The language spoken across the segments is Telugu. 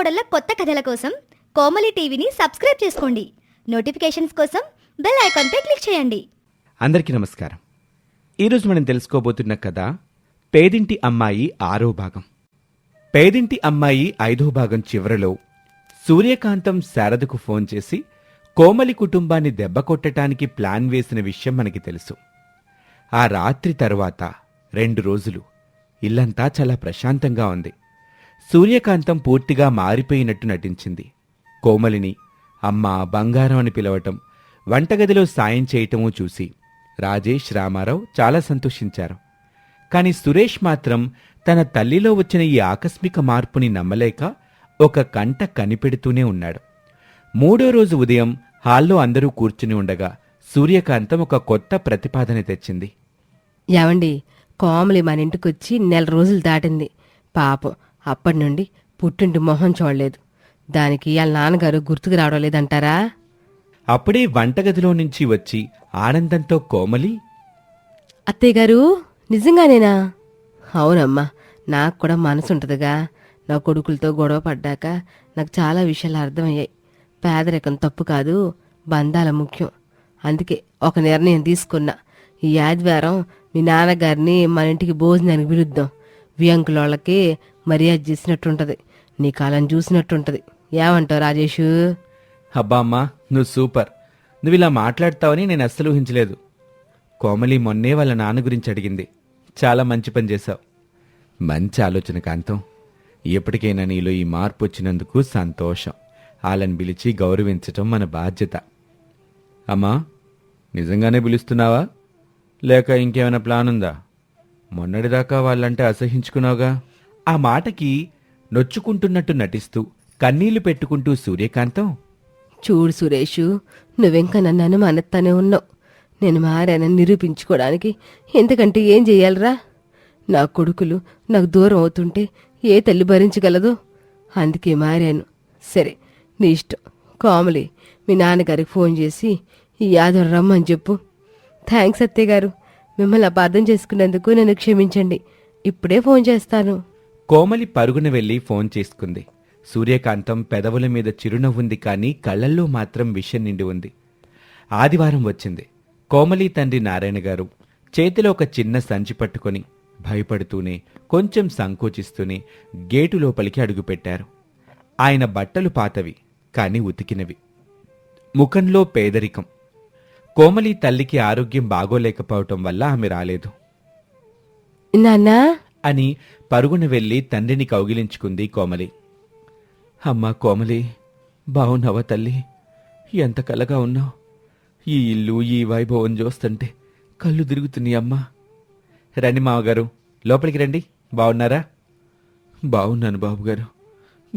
కోడళ్ళ కొత్త కథల కోసం కోమలి టీవీని సబ్స్క్రైబ్ చేసుకోండి. నోటిఫికేషన్స్ కోసం బెల్ ఐకాన్పై క్లిక్ చేయండి. అందరికీ నమస్కారం. ఈరోజు మనం తెలుసుకోబోతున్న కథ పేదింటి అమ్మాయి ఆరో భాగం. పేదింటి అమ్మాయి ఐదో భాగం చివరలో సూర్యకాంతం శారదకు ఫోన్ చేసి కోమలి కుటుంబాన్ని దెబ్బకొట్టడానికి ప్లాన్ వేసిన విషయం మనకి తెలుసు. ఆ రాత్రి తర్వాత రెండు రోజులు ఇల్లంతా చాలా ప్రశాంతంగా ఉంది. సూర్యకాంతం పూర్తిగా మారిపోయినట్టు నటించింది. కోమలిని అమ్మ బంగారం అని పిలవటం వంటగదిలో సాయం చేయటమూ చూసి రాజేష్ రామారావు చాలా సంతోషించారు. కాని సురేష్ మాత్రం తన తల్లిలో వచ్చిన ఈ ఆకస్మిక మార్పుని నమ్మలేక ఒక కంట కనిపెడుతూనే ఉన్నాడు. మూడో రోజు ఉదయం హాల్లో అందరూ కూర్చుని ఉండగా సూర్యకాంతం ఒక కొత్త ప్రతిపాదన తెచ్చింది. ఏమండి కోమలి మన ఇంటికొచ్చి నెల రోజులు దాటింది. పాపం అప్పటి నుండి పుట్టింటి మొహం చూడలేదు. దానికి వాళ్ళ నాన్నగారు గుర్తుకు రావడం లేదంటారా అప్పుడే వంటగదిలో నుంచి వచ్చి ఆనందంతో కోమలి అత్తయ్య గారు నిజంగానేనా? అవునమ్మా నాకు కూడా మనసు ఉంటుందిగా నా కొడుకులతో గొడవ పడ్డాక నాకు చాలా విషయాలు అర్థమయ్యాయి. పేదరికం తప్పు కాదు బంధాల ముఖ్యం. అందుకే ఒక నిర్ణయం తీసుకున్నా. ఈ ఆదివారం మీ నాన్నగారిని మన ఇంటికి భోజనానికి పిలుద్దాం. వియంకులోళ్ళకి మర్యాద చేసినట్టుంటది. నీ కాలం చూసినట్టుంటది. ఏమంటావు రాజేషు? అబ్బా అమ్మా నువ్వు సూపర్. నువ్వు ఇలా మాట్లాడతావని నేను అస్సలు ఊహించలేదు. కోమలి మొన్నే వాళ్ళ నాన్న గురించి అడిగింది. చాలా మంచి పని చేశావు. మంచి ఆలోచన కాంతం. ఎప్పటికైనా నీలో ఈ మార్పు వచ్చినందుకు సంతోషం. వాళ్ళని పిలిచి గౌరవించటం మన బాధ్యత. అమ్మా నిజంగానే పిలుస్తున్నావా? లేక ఇంకేమైనా ప్లాన్ ఉందా మొన్నటిదాకా వాళ్ళంటే అసహించుకున్నావుగా? ఆ మాటకి నొచ్చుకుంటున్నట్టు నటిస్తూ కన్నీళ్ళు పెట్టుకుంటూ సూర్యకాంతం. చూడు సురేషు నువ్వింకా నన్ను అనుమానత్తానే ఉన్నావు. నేను మారానని నిరూపించుకోవడానికి ఎంతకంటే ఏం చేయాలరా? నా కొడుకులు నాకు దూరం అవుతుంటే ఏ తల్లి భరించగలదు? అందుకే మారాను. సరే నీ ఇష్టం. కామలి మీ నాన్నగారికి ఫోన్ చేసి ఈ యాదవ్ రమ్మని చెప్పు. థ్యాంక్స్ అత్తయ్య గారు. మిమ్మల్ని అపార్థం చేసుకున్నందుకు నన్ను క్షమించండి. ఇప్పుడే ఫోన్ చేస్తాను. కోమలి పరుగున వెళ్ళి ఫోన్ చేసుకుంది. సూర్యకాంతం పెదవుల మీద చిరునవ్వుంది కానీ కళ్ళల్లో మాత్రం విషయం నిండి ఉంది. ఆదివారం వచ్చింది. కోమలి తండ్రి నారాయణ గారు చేతిలో ఒక చిన్న సంచి పట్టుకొని భయపడుతూనే కొంచెం సంకోచిస్తూనే గేటు లోపలికి అడుగుపెట్టారు ఆయన బట్టలు పాతవి కానీ ఉతికినవి. ముఖంలో పేదరికం. కోమలి తల్లికి ఆరోగ్యం బాగోలేకపోవటం వల్ల ఆమె రాలేదు. నాన్నా? అని పరుగున వెళ్ళి తండ్రిని కౌగిలించుకుంది కోమలి. అమ్మా కోమలి బావున్నావా తల్లి? ఎంత కలగా ఉన్నావు. ఈ ఇల్లు ఈ వైభవం చూస్తుంటే కళ్ళు తిరుగుతున్నాయి అమ్మా. రండి మావగారు లోపలికి రండి. బాగున్నారా బాగున్నాను బాబుగారు.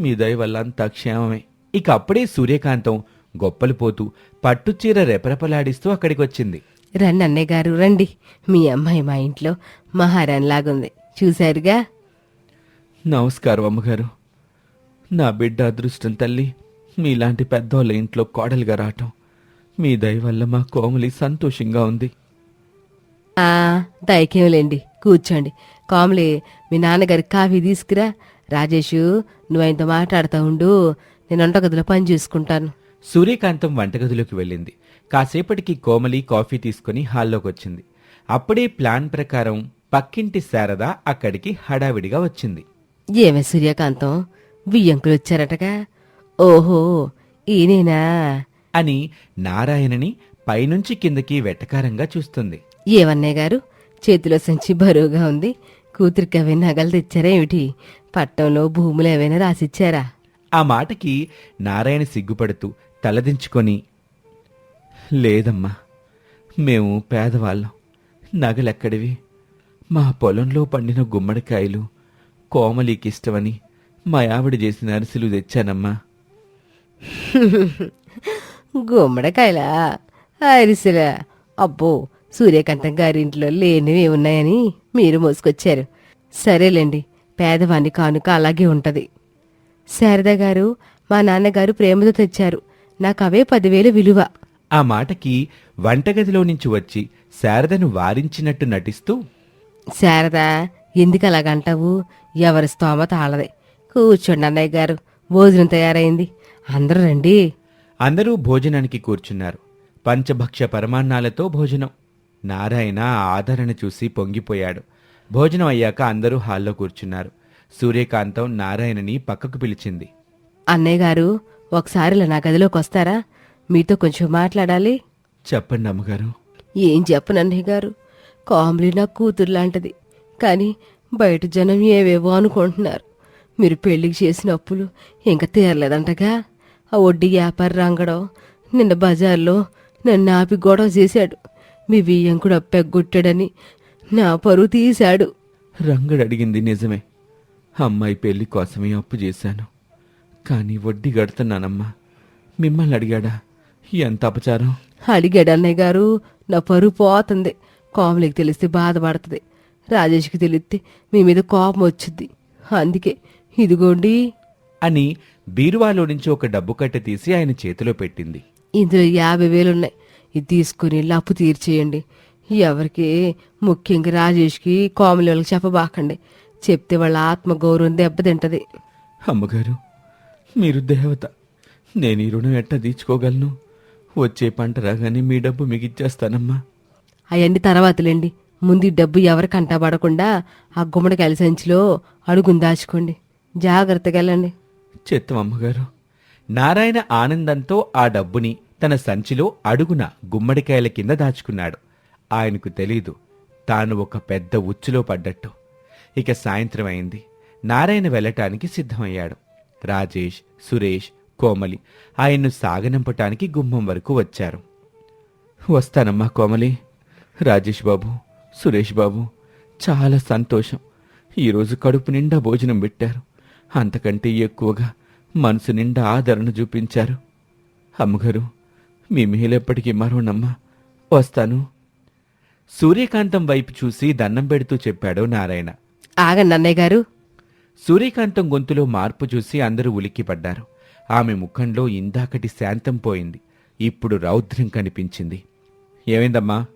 మీ దయ వల్ల అంతా క్షేమమే. ఇక అప్పుడే సూర్యకాంతం గొప్పలు పోతూ పట్టుచీర రెపరెపలాడిస్తూ అక్కడికి వచ్చింది రండి అన్నయ్య గారు రండి. మీ అమ్మాయి మా ఇంట్లో మహారాణిలాగుంది చూశారుగా? నమస్కారం అమ్మగారు. నా బిడ్డ అదృష్టం తల్లి మీలాంటి పెద్దోళ్ళ ఇంట్లో కోడలుగా రావటం. మీ దయ వల్ల మా కోమలి సంతోషంగా ఉంది. ఆ దయకేంలేండి కూర్చోండి. కాములే మీ నాన్నగారికి కాఫీ తీసుకురా. రాజేషు నువ్వు ఆయనతో మాట్లాడుతూ ఉండు. నేను వంటగదిలో పని చూసుకుంటాను. సూర్యకాంతం వంటగదిలోకి వెళ్ళింది. కాసేపటికి కోమలి కాఫీ తీసుకుని హాల్లోకి వచ్చింది అప్పుడే ప్లాన్ ప్రకారం పక్కింటి శారద అక్కడికి హడావిడిగా వచ్చింది. ఏమే సూర్యకాంతం? బియ్యంకులు వచ్చారటగా ఓహో ఈయనేనా? అని నారాయణని పైనుంచి కిందకి వెటకారంగా చూస్తుంది. ఏమన్నయ్య గారు? చేతిలో సంచి బరువుగా ఉంది. కూతురికి అవి నగలు తెచ్చారా ఏమిటి? పట్టంలో భూములు ఏవైనా రాసిచ్చారా? ఆ మాటకి నారాయణ సిగ్గుపడుతూ తలదించుకొని లేదమ్మా మేము పేదవాళ్ళం నగలెక్కడివి? మా పొలంలో పండిన గుమ్మడికాయలు కోమలికిష్టమని మా ఆవిడ చేసిన అరిసెలు తెచ్చానమ్మా. గుమ్మడికాయలా? అరిసెలా? అబ్బో సూర్యకాంతం గారింట్లో లేనివి ఉన్నాయని మీరు మోసుకొచ్చారు. సరేలేండి పేదవాని కానుక అలాగే ఉంటది. శారద గారు మా నాన్నగారు ప్రేమతో తెచ్చారు. నాకు అవే పదివేలు విలువ. ఆ మాటకి వంటగదిలో నుంచి వచ్చి శారదను వారించినట్టు నటిస్తూ శారద ఎందుకు అలాగంటావు ఎవరి స్తోమత ఆలదే. కూర్చోండి అన్నయ్య గారు భోజనం తయారైంది. అందరూ రండి. అందరూ భోజనానికి కూర్చున్నారు. పంచభక్ష పరమాన్నాలతో భోజనం. నారాయణ ఆదరణ చూసి పొంగిపోయాడు. భోజనం అయ్యాక అందరూ హాల్లో కూర్చున్నారు. సూర్యకాంతం నారాయణని పక్కకు పిలిచింది. అన్నయ్య గారు ఒకసారి ఇలా నా గదిలోకి వస్తారా? మీతో కొంచెం మాట్లాడాలి. చెప్పండి అమ్మగారు. ఏం చెప్పను అన్నయ్య గారు? కామ్లీ నా కూతురు లాంటిది. కానీ బయట జనం ఏవేవో అనుకుంటున్నారు. మీరు పెళ్ళికి చేసిన అప్పులు ఇంకా తీరలేదంటగా. ఆ వడ్డీ వ్యాపారి రంగడం నిన్న బజార్లో నన్ను ఆపి గొడవ చేశాడు. మీ బియ్యంకుడు అప్పెగ్గొట్టాడని నా పరువు తీశాడు. రంగడు అడిగింది నిజమే. అమ్మాయి పెళ్ళి కోసమే అప్పు చేశాను. కానీ వడ్డీ కడుతున్నానమ్మా. మిమ్మల్ని అడిగాడా? ఎంత అపచారం? అడిగాడు అన్నయ్య గారు. నా పరువు పోతుంది. కోమలికి తెలిస్తే బాధపడుతుంది. రాజేష్కి తెలిస్తే మీ మీద కోపం వచ్చింది. అందుకే ఇదిగోండి. అని బీరువాలో నుంచి ఒక డబ్బు కట్ట తీసి ఆయన చేతిలో పెట్టింది. ఇందులో యాభై వేలున్నాయి. ఇది తీసుకుని వెళ్ళి అప్పు తీర్చేయండి. ఎవరికి ముఖ్యంగా రాజేష్కి కోమలి వాళ్ళకి చెప్పబాకండి. చెప్తే వాళ్ళ ఆత్మగౌరవం దెబ్బతింటది. అమ్మగారు మీరు దేవత నేను ఈ రుణం ఎట్టా తీర్చుకోగలను? వచ్చే పంట రాగానే మీ డబ్బు మీకు ఇచ్చేస్తానమ్మా. అవన్నీ తర్వాతలేండి. ముందు ఈ డబ్బు ఎవరికి అంటబడకుండా ఆ గుమ్మడికాయల సంచిలో అడుగుని దాచుకోండి. జాగ్రత్తగా వెళ్ళండి. చిత్తం అమ్మగారు నారాయణ ఆనందంతో ఆ డబ్బుని తన సంచిలో అడుగున గుమ్మడికాయల కింద దాచుకున్నాడు. ఆయనకు తెలీదు తాను ఒక పెద్ద ఉచ్చులో పడ్డట్టు. ఇక సాయంత్రం అయింది. నారాయణ వెళ్ళటానికి సిద్ధమయ్యాడు. రాజేష్ సురేష్ కోమలి. ఆయన్ను సాగనంపటానికి గుమ్మం వరకు వచ్చారు. వస్తానమ్మా కోమలి. రాజేష్ బాబు సురేష్ బాబు చాలా సంతోషం. ఈరోజు కడుపు నిండా భోజనం పెట్టారు. అంతకంటే ఎక్కువగా మనసు నిండా ఆదరణ చూపించారు. అమ్మగారు మీ మేలెప్పటికీ మరోనమ్మా. వస్తాను. సూర్యకాంతం వైపు చూసి దండం పెడుతూ చెప్పాడు నారాయణ. ఆగండి అన్నయ్య గారు. సూర్యకాంతం గొంతులో మార్పు చూసి అందరూ ఉలిక్కిపడ్డారు. ఆమె ముఖంలో ఇందాకటి శాంతం పోయింది. ఇప్పుడు రౌద్రం కనిపించింది. ఏమైందమ్మా?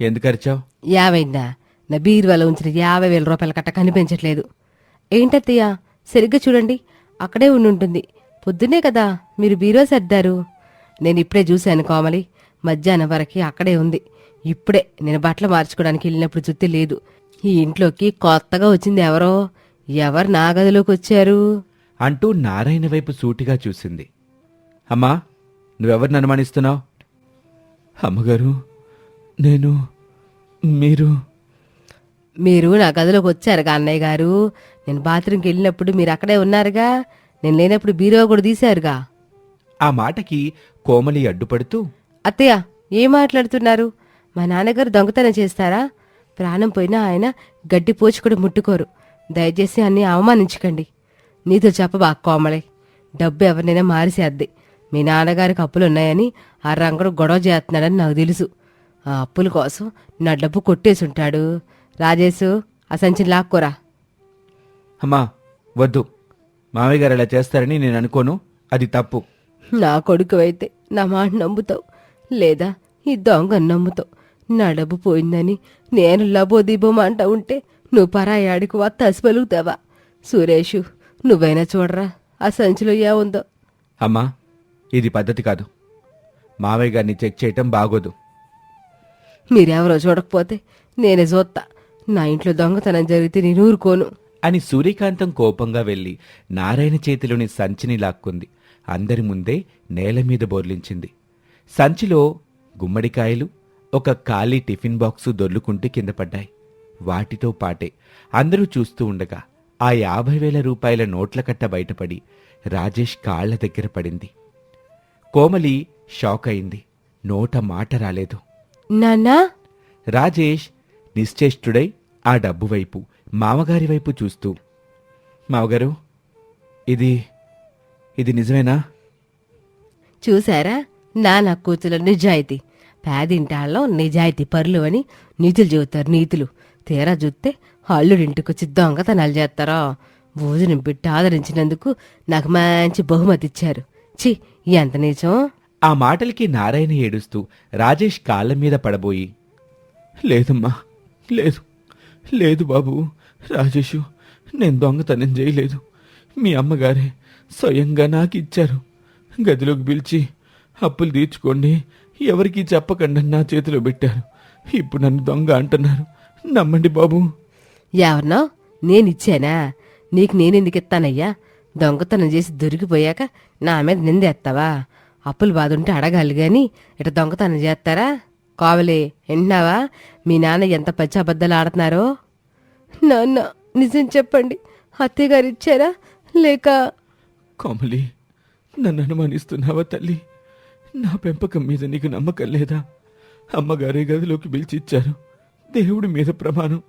ఎందుకరిచావు యావైందా? నా బీరువాలో ఉంచిన యాభై వేల రూపాయల కట్ట కనిపించట్లేదు. ఏంటత్తయ్యా? సరిగ్గా చూడండి. అక్కడే ఉండి ఉంటుంది. పొద్దునే కదా మీరు బీరువా సర్దారు. నేను ఇప్పుడే చూశాను కోమలి. మధ్యాహ్నం వరకు అక్కడే ఉంది. ఇప్పుడే నేను బట్టలు మార్చుకోవడానికి వెళ్ళినప్పుడు జుత్తి లేదు. ఈ ఇంట్లోకి కొత్తగా వచ్చింది ఎవరో. ఎవరు నా గదిలోకి వచ్చారు అంటూ నారాయణ వైపు సూటిగా చూసింది. అమ్మా నువ్వెవరిని అనుమానిస్తున్నావు? అమ్మగారు నేను మీరు. మీరు నా గదిలోకి వచ్చారుగా అన్నయ్య గారు. నేను బాత్రూమ్కి వెళ్ళినప్పుడు మీరు అక్కడే ఉన్నారుగా? నేను లేనప్పుడు బీరువా కూడా తీశారుగా? ఆ మాటకి కోమలి అడ్డుపడుతూ అత్తయ్య ఏం మాట్లాడుతున్నారు? మా నాన్నగారు దొంగతనం చేస్తారా? ప్రాణం పోయినా ఆయన గడ్డి పోచి కూడా ముట్టుకోరు. దయచేసి అన్ని అవమానించకండి. నీతో చెప్పబా కోమలే. డబ్బు ఎవరినైనా మారిసేద్ది. మీ నాన్నగారికి అప్పులు ఉన్నాయని ఆ రంగడు గొడవ చేస్తున్నాడని నాకు తెలుసు. ఆ అప్పుల కోసం నా డబ్బు కొట్టేసి ఉంటాడు రాజేశు ఆ సంచిని లాక్కోరా. అమ్మా వద్దు. మామయ్య గారు అలా చేస్తారని నేను అనుకోను. అది తప్పు. నా కొడుకు అయితే నా మాట నమ్ముతావు. లేదా ఈ దొంగ నమ్ముతావు. నా డబ్బు పోయిందని నేను లబోదీబం అంటా ఉంటే నువ్వు పరాయాడికి వత్తాసి పలుకుతావా సురేషు నువ్వైనా చూడరా ఆ సంచిలో ఏముందో? అమ్మా ఇది పద్ధతి కాదు. మామయ్య గారిని చెక్ చేయటం బాగోదు. మీరెవరో చూడకపోతే నేనే చూస్తా నా ఇంట్లో దొంగతనం జరిగితే నేను ఊరుకోను. అని సూర్యకాంతం కోపంగా వెళ్ళి నారాయణ చేతిలోని సంచిని లాక్కుంది. అందరి ముందే నేల మీద బోర్లించింది. సంచిలో గుమ్మడికాయలు ఒక ఖాళీ టిఫిన్ బాక్సు దొర్లుకుంటూ కింద పడ్డాయి. వాటితో పాటే అందరూ చూస్తూ ఉండగా ఆ యాభై వేల రూపాయల నోట్ల కట్ట బయటపడి రాజేష్ కాళ్ళ దగ్గర పడింది. కోమలి షాక్ అయింది. నోట మాట రాలేదు. నాన్నా? రాజేష్ నిశ్చేష్టుడై ఆ డబ్బు వైపు మామగారి వైపు చూస్తూ మామగారు ఇది ఇది నిజమేనా? చూసారా నాన్న కూతుల నిజాయితీ. పేదింటాళ్ళం నిజాయితీ పరులు అని నీతులు చెబుతారు నీతులు. తీరా చూస్తే అల్లుడింటికొచ్చి దొంగతనాలు చేస్తారా? భోజనం పెట్టి ఆదరించినందుకు నాకు మంచి బహుమతి ఇచ్చారు. చి ఎంత నీచం? ఆ మాటలకి నారాయణ ఏడుస్తూ రాజేష్ కాళ్ళ మీద పడబోయి లేదమ్మా లేదు లేదు బాబు రాజేషు నేను దొంగతనం చేయలేదు. మీ అమ్మగారే స్వయంగా నాకు ఇచ్చారు. గదిలోకి పిలిచి అప్పులు తీర్చుకోండి ఎవరికీ చెప్పకండి నా చేతిలో పెట్టారు. ఇప్పుడు నన్ను దొంగ అంటున్నారు. నమ్మండి బాబు. ఎవరినో నేనిచ్చానా? నీకు నేనెందుకు ఇస్తానయ్యా దొంగతనం చేసి దొరికిపోయాక నా మీద నిందేస్తావా అప్పులు బాధ ఉంటే అడగాలి గాని ఇట దొంగతనం చేస్తారా? కావలే వింటున్నావా? మీ నాన్న ఎంత పచ్చి అబద్ధాలు ఆడుతున్నారో? నాన్న నిజం చెప్పండి. అత్తయ్య గారు ఇచ్చారా? లేక కోమలి నన్ను అనుమానిస్తున్నావా తల్లి? నా పెంపకం మీద నీకు నమ్మకం లేదా? అమ్మగారే గదిలోకి పిలిచి ఇచ్చారు. దేవుడి మీద ప్రమాణం.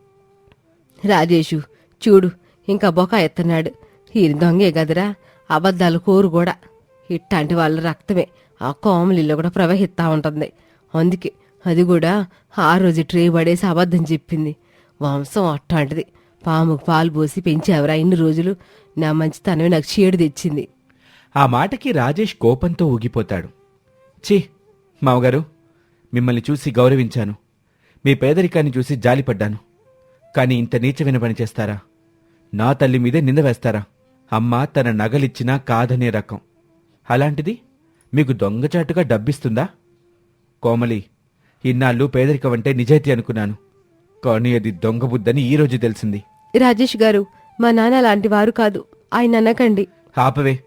రాజేషు చూడు ఇంకా బొక ఎత్తన్నాడు. ఈయన దొంగే కదరా అబద్ధాలు కోరు కూడా ఇట్లాంటి వాళ్ళ రక్తమే ఆ కోమలిలో కూడా ప్రవహిస్తా ఉంటుంది. అందుకే అది కూడా ఆ రోజు ట్రే పడేసి అబద్ధం చెప్పింది. వంశం అట్లాంటిది పాముకు పాలు పోసి పెంచావురా ఇన్ని రోజులు. నా మంచితనమే నాకు చీడు తెచ్చింది. ఆ మాటకి రాజేష్ కోపంతో ఊగిపోతాడు. ఛీ మావగారు మిమ్మల్ని చూసి గౌరవించాను. మీ పేదరికాన్ని చూసి జాలిపడ్డాను. కానీ ఇంత నీచమైన పని చేస్తారా? నా తల్లి మీదే నింద వేస్తారా? అమ్మ తన నగలిచ్చినా కాదనే రకం. అలాంటిది మీకు దొంగచాటుగా డబ్బిస్తుందా? కోమలి ఇన్నాళ్ళు పేదరికం అంటే నిజాయితీ అనుకున్నాను. కానీ అది దొంగ బుద్ధని ఈరోజు తెలిసింది. రాజేష్ గారు మా నాన్న లాంటి వారు కాదు. ఆయన అనకండి. ఆపవే.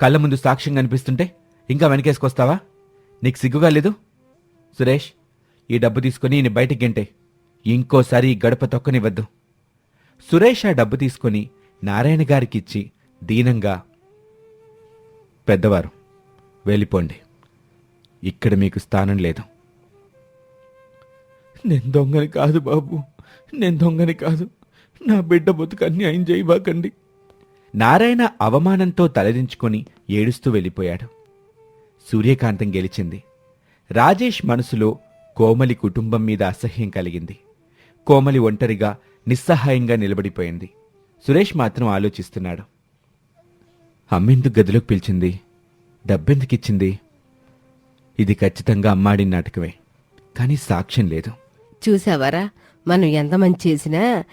కళ్ళ ముందు సాక్ష్యం కనిపిస్తుంటే ఇంకా వెనకేసుకొస్తావా? నీకు సిగ్గుగా లేదు? సురేష్ ఈ డబ్బు తీసుకుని ఈయన బయటికి గంటే. ఇంకోసారి గడప తొక్కనివ్వద్దు. సురేష్ ఆ డబ్బు తీసుకుని నారాయణ గారికిచ్చి దీనంగా పెద్దవారు వెళ్ళిపోండి. ఇక్కడ మీకు స్థానం లేదు. నేను దొంగని కాదు బాబు. నేను దొంగని కాదు. నా బిడ్డ బతుకు అన్యాయం చేయబాకండి. నారాయణ అవమానంతో తలదించుకొని ఏడుస్తూ వెళ్ళిపోయాడు. సూర్యకాంతం గెలిచింది. రాజేష్ మనసులో కోమలి కుటుంబం మీద అసహ్యం కలిగింది. కోమలి ఒంటరిగా నిస్సహాయంగా నిలబడిపోయింది. సురేష్ మాత్రం ఆలోచిస్తున్నాడు. అమ్మెందుకు గదిలోకి పిలిచింది? డబ్బెందుకిచ్చింది? ఇది ఖచ్చితంగా అమ్మాడి నాటకమే. కానీ సాక్ష్యం లేదు. చూసావరా? మనం ఎంత మంచి చేసినా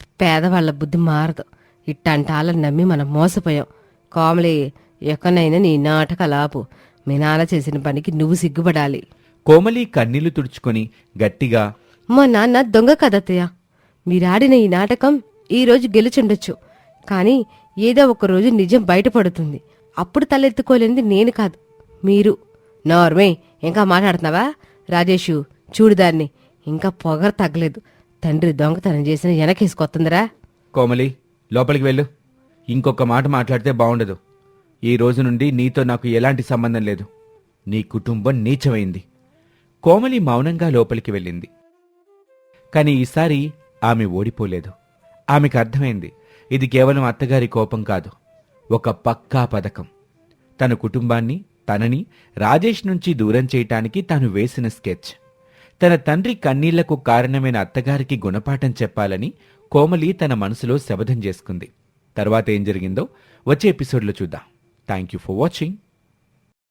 పేదవాళ్ళ బుద్ధి మారదు. ఇట్టంటాలని నమ్మి మనం మోసపోయాం. కోమలి ఎక్కనైనా నీ నాటకాలాపు మీ నాన్న చేసిన పనికి నువ్వు సిగ్గుపడాలి. కోమలి కన్నీళ్ళు తుడుచుకొని గట్టిగా మా నాన్న దొంగ కదత్తయ్య. మీరాడిన ఈ నాటకం ఈ రోజు గెలుచుండొచ్చు. కానీ ఏదో ఒక రోజు నిజం బయటపడుతుంది. అప్పుడు తలెత్తుకోలేనిది నేను కాదు. మీరు. నోర్మే ఇంకా మాట్లాడుతున్నావా? రాజేషు చూడు దాన్ని. ఇంకా పొగరు తగ్గలేదు. తండ్రి దొంగతనం చేసిన వెనకేసుకొస్తుందిరా కోమలి లోపలికి వెళ్ళు. ఇంకొక మాట మాట్లాడితే బాగుండదు ఈ రోజు నుండి నీతో నాకు ఎలాంటి సంబంధం లేదు. నీ కుటుంబం నీచమైంది. కోమలి మౌనంగా లోపలికి వెళ్ళింది. కాని ఈసారి ఆమె ఓడిపోలేదు. ఆమెకు అర్థమైంది ఇది కేవలం అత్తగారి కోపం కాదు ఒక పక్కా పథకం. తన కుటుంబాన్ని తనని రాజేష్ నుంచి దూరం చేయటానికి తాను వేసిన స్కెచ్. తన తండ్రి కన్నీళ్ళకు కారణమైన అత్తగారికి గుణపాఠం చెప్పాలని కోమలి తన మనసులో శపథం చేసుకుంది. తర్వాత ఏం జరిగిందో వచ్చే ఎపిసోడ్లో చూద్దాం. Thank you for watching